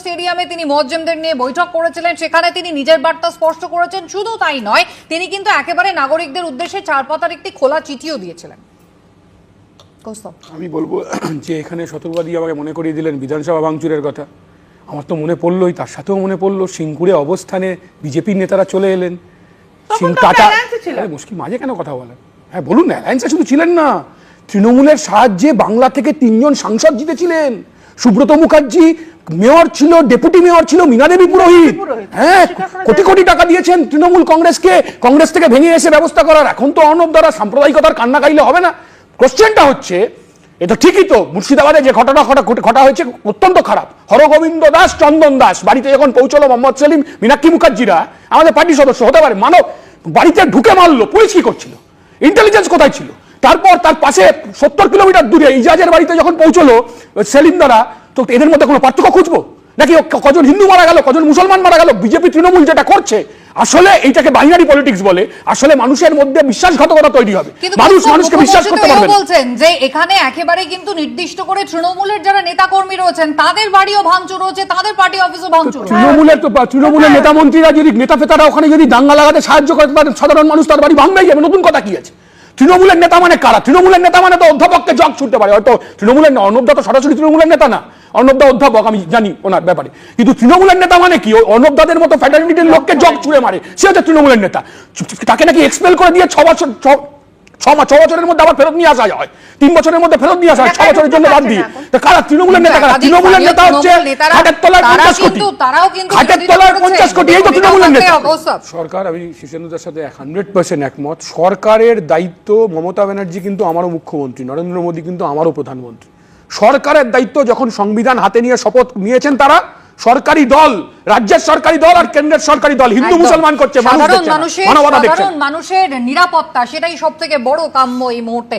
স্টেডিয়ামে তিনি মজ্জেমদের নিয়ে বৈঠক করেছিলেন। সেখানে তিনি নিজের বার্তা স্পষ্ট করেছেন। শুধু তাই নয় তিনি কিন্তু একেবারে নাগরিকদের উদ্দেশ্যে চার পাতার একটি খোলা চিঠিও দিয়েছিলেন। আমি বলব যে এখানে শতবাদী আমাকে মনে করিয়ে দিলেন বিধানসভা ভাঙচুরের কথা। আমার তো মনে পড়লোই তার সাথেও মনে পড়ল সিঙ্গুরে অবস্থানে বিজেপির নেতারা চলে এলেন। সিং টাটা মুশকিল মাঝে কেন কথা বলেন? হ্যাঁ বলুন না অ্যালায়েন্সে শুধু ছিলেন না তৃণমূলের সাহায্যে বাংলা থেকে তিনজন সাংসদ জিতেছিলেন। সুব্রত মুখার্জি মেয়র ছিল ডেপুটি মেয়র ছিল মীনা দেবী পুরোহিত। পুরোহিত। হ্যাঁ কোটি কোটি টাকা দিয়েছেন তৃণমূল কংগ্রেসকে। কংগ্রেস থেকে ভেঙে এসে ব্যবস্থা করার এখন তো অর্ণব দ্বারা সাম্প্রদায়িকতার কান্না কাইলে হবে না। কোশ্চেনটা হচ্ছে এটা ঠিকই তো মুর্শিদাবাদে যে ঘটনা ঘটা ঘটা হয়েছে অত্যন্ত খারাপ। হরগোবিন্দ দাস চন্দন দাস বাড়িতে যখন পৌঁছলো মোহাম্মদ সেলিম মীনাক্ষী মুখার্জিরা আমাদের পার্টি সদস্য হতে পারে মানব বাড়িতে ঢুকে মারলো পুলিশ কি করছিল? ইন্টেলিজেন্স কোথায় ছিল? তারপর তার পাশে সত্তর কিলোমিটার দূরে ইজাজের বাড়িতে যখন পৌঁছলো সেলিম দ্বারা তো এদের মধ্যে কোনো পার্থক্য খুঁজবো? নাকি কজন হিন্দু মারা গেল কজন মুসলমান মারা গেল বিজেপি তৃণমূল যেটা করছে আসলে এইটাকে বাইনারি পলিটিক্স বলে আসলে মানুষের মধ্যে বিশ্বাসঘাতকতা তৈরি হবে। মানুষ মানুষকে বিশ্বাস করতে পারবে বলছেন যে এখানে একেবারে কিন্তু নির্দিষ্ট করে তৃণমূলের যারা নেতা কর্মী রয়েছেন তাদের বাড়িও ভাঙচুর হচ্ছে তাদের পার্টি অফিসও ভাঙচুর তৃণমূলের তো তৃণমূলের নেতা মন্ত্রীরা যদি নেতা ফেতারা ওখানে যদি দাঙ্গা লাগাতে সাহায্য করে তাহলে সাধারণ মানুষ তার বাড়ি ভাঙবেই যাবে নতুন কথা কি আছে? তৃণমূলের নেতা মানে কারা? তৃণমূলের নেতা মানে তো অধ্যাপককে জগ ছুটতে পারে। হয়তো তৃণমূলের না, তো সরাসরি তৃণমূলের নেতা না। অর্ণব অধ্যাপক আমি জানি ওনার ব্যাপারে। কিন্তু তৃণমূলের নেতা মানে কি? ওই অর্ণব দাদের মতো ফ্যাটার্নিটির লোককে জগ ছুড়ে মারে। সে হচ্ছে তৃণমূলের নেতা। তাকে নাকি এক্সপেল করে দিয়ে ছ বছর ছ- ছ মা- ছ বছরের মধ্যে আবার ফেরত নিয়ে আসা হয়। তিন বছরের মধ্যে ফেরত নিয়ে আসা হয় ছ বছরের জন্য বাদ দিয়ে। তা কারা তৃণমূলের নেতা কারা? তৃণমূলের নেতা হচ্ছে হাটের পঞ্চাশ কোটি। হাটের পঞ্চাশ কোটি এই তো তৃণমূলের নেতা। সরকার আমি সাথে হান্ড্রেড পার্সেন্ট একমত। সরকারের দায়িত্ব মমতা ব্যানার্জি কিন্তু আমারও মুখ্যমন্ত্রী নরেন্দ্র মোদী কিন্তু আমারও প্রধানমন্ত্রী। সরকারের দায়িত্ব যখন সংবিধান হাতে নিয়ে শপথ নিয়েছেন তারা সরকারি দল রাজ্যের সরকারি দল আর কেন্দ্রের সরকারি দল। হিন্দু মুসলমান করছে মানুষের নিরাপত্তা সেটাই সব থেকে বড় কাম্য এই মুহূর্তে।